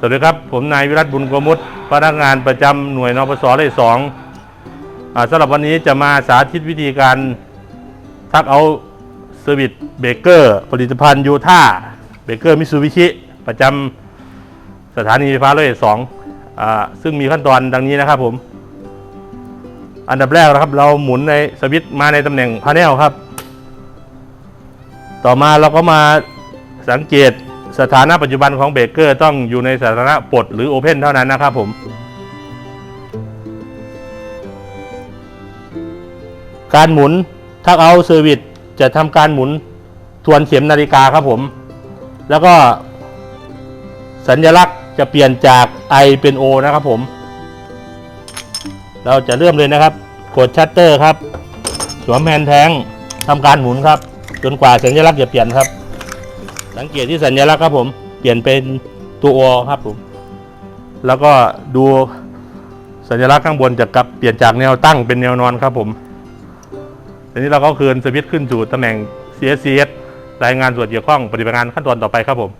สวัสดีครับ ผมนายวิรัตบุญกมุตพนักงานประจำหน่วยนปสเลขสองสำหรับวันนี้จะมาสาธิตวิธีการทักเอาเซอร์วิสเบเกอร์ผลิตภัณฑ์ยูท่าเบเกอร์มิซูบิชิประจำสถานีไฟฟ้าเลขสองซึ่งมีขั้นตอนดังนี้นะครับผม อันดับแรกนะครับ เราหมุนในสวิตช์มาในตำแหน่งพาเนลครับ ต่อมาเราก็มาสังเกต สถานะปัจจุบันของเบเกอร์ต้องอยู่ในสถานะปลดหรือโอเพนเท่านั้นนะครับผมการหมุนทักเอาเซอร์วิสจะทำการหมุนทวนเข็มนาฬิกาครับผม แล้วก็สัญลักษณ์จะเปลี่ยนจาก I เป็น O นะครับผม เราจะเริ่มเลยนะครับ กดชัตเตอร์ครับ สวมแฮนด์แทงทำการหมุนครับ จนกว่าสัญลักษณ์จะเปลี่ยนครับ สังเกตที่สัญลักษณ์ครับผม เปลี่ยนเป็นตัวโอครับผม แล้วก็ดูสัญลักษณ์ข้างบนจะกลับเปลี่ยนจากแนวตั้งเป็นแนวนอนครับผมทีนี้เราก็คืนสวิตช์ขึ้นสู่ตำแหน่ง CSCS รายงานส่วนเกี่ยวข้องปฏิบัติงานขั้นตอนต่อไปครับผม